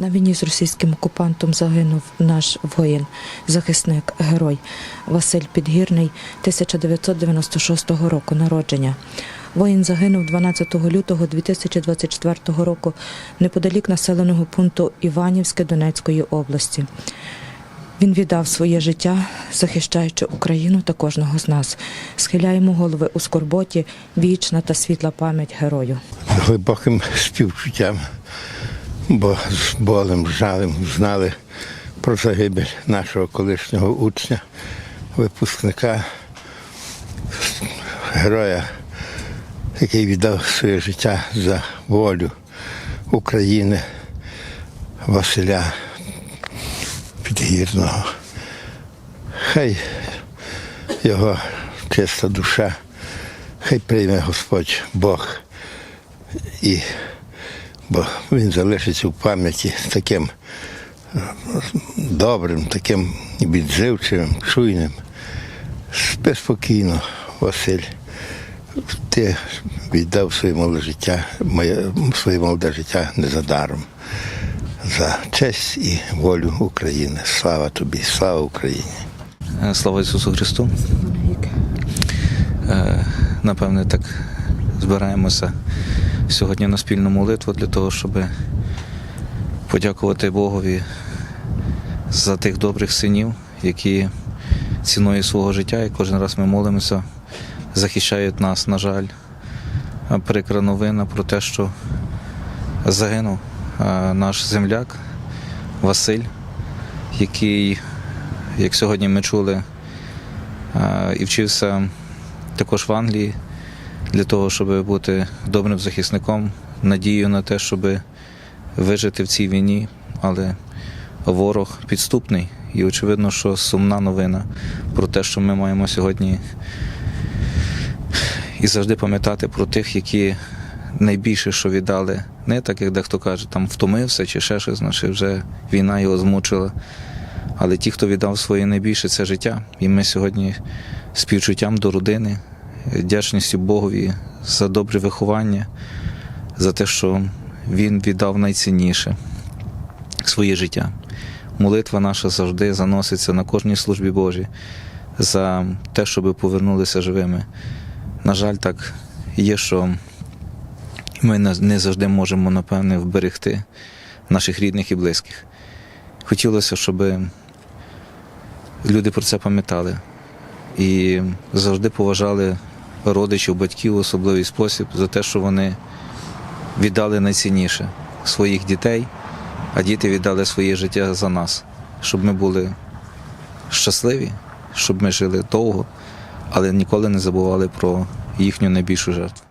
На війні з російським окупантом загинув наш воїн, захисник, герой Василь Підгірний 1996 року народження. Воїн загинув 12 лютого 2024 року неподалік населеного пункту Іванівське Донецької області. Він віддав своє життя, захищаючи Україну та кожного з нас. Схиляємо голови у скорботі, вічна та світла пам'ять герою. глибоким співчуттям, бо з болем, з жалем знали про загибель нашого колишнього учня, випускника, героя, який віддав своє життя за волю України Василя Підгірного. Хай його чиста душа, хай прийме Господь Бог і бо він залишиться в пам'яті таким е, добрим, таким відживчивим, чуйним. Спи спокійно, Василь. Ти віддав своє молоде життя, моє своє молоде життя не за даром. За честь і волю України. Слава тобі, слава Україні. Е, Слава Ісусу Христу. Е, Напевне, так збираємося сьогодні на спільну молитву для того, щоб подякувати Богові за тих добрих синів, які ціною свого життя, і кожен раз ми молимося, захищають нас, на жаль. Прикра новина про те, що загинув наш земляк Василь, який як сьогодні ми чули, і вчився також в Англії для того, щоб бути добрим захисником, надією на те, щоб вижити в цій війні, але ворог підступний. І очевидно, що сумна новина про те, що ми маємо сьогодні і завжди пам'ятати про тих, які найбільше що віддали, не так, як дехто каже, там втомився чи ще щось, значить вже війна його змучила. Але ті, хто віддав своє найбільше, це життя. І ми сьогодні співчуттям до родини, вдячністю Богові за добре виховання, за те, що він віддав найцінніше своє життя. Молитва наша завжди заноситься на кожній службі Божій за те, щоб повернулися живими. На жаль, так є, що ми не завжди можемо, напевне, вберегти наших рідних і близьких. Хотілося, щоб люди про це пам'ятали і завжди поважали родичів, батьків в особливий спосіб за те, що вони віддали найцінніше своїх дітей, а діти віддали своє життя за нас, щоб ми були щасливі, щоб ми жили довго, але ніколи не забували про їхню найбільшу жертву.